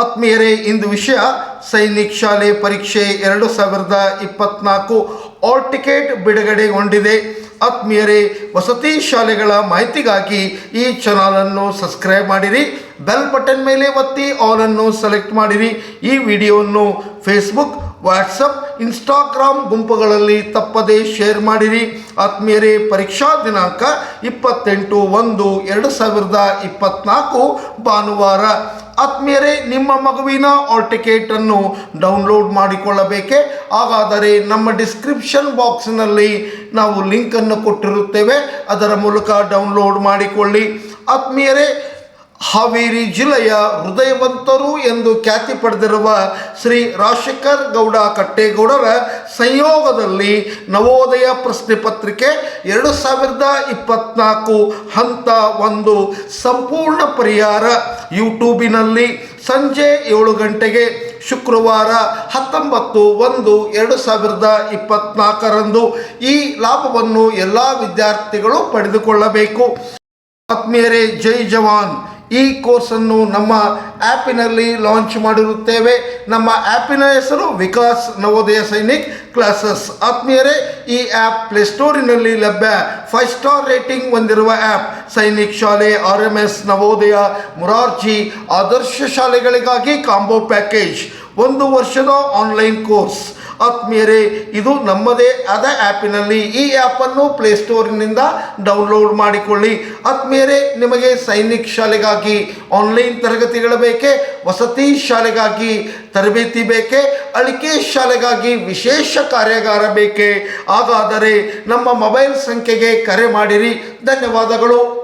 ಆತ್ಮೀಯರೇ, ಇಂದು ವಿಷಯ ಸೈನಿಕ್ ಶಾಲೆ ಪರೀಕ್ಷೆ ಎರಡು ಸಾವಿರದ ಇಪ್ಪತ್ನಾಲ್ಕು. ಆಲ್ ಟಿಕೆಟ್ ಬಿಡುಗಡೆಗೊಂಡಿದೆ. ಆತ್ಮೀಯರೇ, ವಸತಿ ಶಾಲೆಗಳ ಮಾಹಿತಿಗಾಗಿ ಈ ಚಾನಲನ್ನು ಸಬ್ಸ್ಕ್ರೈಬ್ ಮಾಡಿರಿ. ಬೆಲ್ ಬಟನ್ ಮೇಲೆ ಒತ್ತಿ ಆಲನ್ನು ಸೆಲೆಕ್ಟ್ ಮಾಡಿರಿ. ಈ ವಿಡಿಯೋವನ್ನು ಫೇಸ್ಬುಕ್, ವಾಟ್ಸಪ್, ಇನ್ಸ್ಟಾಗ್ರಾಮ್ ಗುಂಪುಗಳಲ್ಲಿ ತಪ್ಪದೇ ಶೇರ್ ಮಾಡಿರಿ. ಆತ್ಮೀಯರೇ, ಪರೀಕ್ಷಾ ದಿನಾಂಕ ಇಪ್ಪತ್ತೆಂಟು ಒಂದು ಎರಡು ಸಾವಿರದ ಇಪ್ಪತ್ನಾಲ್ಕು ಭಾನುವಾರ. ಆತ್ಮೀಯರೇ, ನಿಮ್ಮ ಮಗುವಿನ ಆಲ್ ಟಿಕೆಟನ್ನು ಡೌನ್ಲೋಡ್ ಮಾಡಿಕೊಳ್ಳಬೇಕೆ? ಹಾಗಾದರೆ ನಮ್ಮ ಡಿಸ್ಕ್ರಿಪ್ಷನ್ ಬಾಕ್ಸ್ನಲ್ಲಿ ನಾವು ಲಿಂಕನ್ನು ಕೊಟ್ಟಿರುತ್ತೇವೆ. ಅದರ ಮೂಲಕ ಡೌನ್ಲೋಡ್ ಮಾಡಿಕೊಳ್ಳಿ. ಆತ್ಮೀಯರೇ ಹಾವೇರಿ ಜಿಲ್ಲೆಯ ಹೃದಯವಂತರು ಎಂದು ಖ್ಯಾತಿ ಪಡೆದಿರುವ ಶ್ರೀ ರಾಜಶೇಖರ್ ಗೌಡ ಕಟ್ಟೇಗೌಡರ ಸಂಯೋಗದಲ್ಲಿ ನವೋದಯ ಪ್ರಶ್ನೆ ಪತ್ರಿಕೆ ಎರಡು ಸಾವಿರದ ಇಪ್ಪತ್ನಾಲ್ಕು ಹಂತ ಒಂದು ಸಂಪೂರ್ಣ ಪರಿಹಾರ ಯೂಟ್ಯೂಬಿನಲ್ಲಿ ಸಂಜೆ ಏಳು ಗಂಟೆಗೆ ಶುಕ್ರವಾರ ಹತ್ತೊಂಬತ್ತು ಒಂದು ಎರಡು ಸಾವಿರದ ಇಪ್ಪತ್ತ್ನಾಲ್ಕರಂದು ಈ ಲಾಭವನ್ನು ಎಲ್ಲ ವಿದ್ಯಾರ್ಥಿಗಳು ಪಡೆದುಕೊಳ್ಳಬೇಕು. ಆತ್ಮೀಯರೇ, ಜೈ ಜವಾನ್. ಈ ಕೋರ್ಸನ್ನು ನಮ್ಮ ಆ್ಯಪಿನಲ್ಲಿ ಲಾಂಚ್ ಮಾಡಿರುತ್ತೇವೆ. ನಮ್ಮ ಆ್ಯಪಿನ ಹೆಸರು ವಿಕಾಸ್ ನವೋದಯ ಸೈನಿಕ್. ಕ್ಲಾಸಸ್ ಆತ್ಮೀಯರೇ, ಈ ಆ್ಯಪ್ ಪ್ಲೇಸ್ಟೋರಿನಲ್ಲಿ ಲಭ್ಯ ಫೈವ್ ಸ್ಟಾರ್ ರೇಟಿಂಗ್ ಹೊಂದಿರುವ ಆ್ಯಪ್ ಸೈನಿಕ್ ಶಾಲೆ R M S Navodaya, Murarji Adarsha ಶಾಲೆಗಳಿಗಾಗಿ combo package. ಒಂದು ವರ್ಷದ ಆನ್ಲೈನ್ ಕೋರ್ಸ್ ಆತ್ಮೀಯರೇ, ಇದು ನಮ್ಮದೇ ಆದ ಆ್ಯಪಿನಲ್ಲಿ ಈ ಆ್ಯಪನ್ನು ಪ್ಲೇಸ್ಟೋರ್ನಿಂದ ಡೌನ್ಲೋಡ್ ಮಾಡಿಕೊಳ್ಳಿ. ಆತ್ಮೀಯರೇ, ನಿಮಗೆ ಸೈನಿಕ್ ಶಾಲೆಗಾಗಿ, ಆನ್ಲೈನ್ ತರಗತಿಗಳು ಬೇಕೇ, ವಸತಿ ಶಾಲೆಗಾಗಿ, ತರಬೇತಿ ಬೇಕೇ, ಅಳಿಕೆ ಶಾಲೆಗಾಗಿ ವಿಶೇಷ ಕಾರ್ಯಾಗಾರ ಬೇಕೇ. ಹಾಗಾದರೆ ನಮ್ಮ ಮೊಬೈಲ್ ಸಂಖ್ಯೆಗೆ ಕರೆ ಮಾಡಿರಿ. ಧನ್ಯವಾದಗಳು.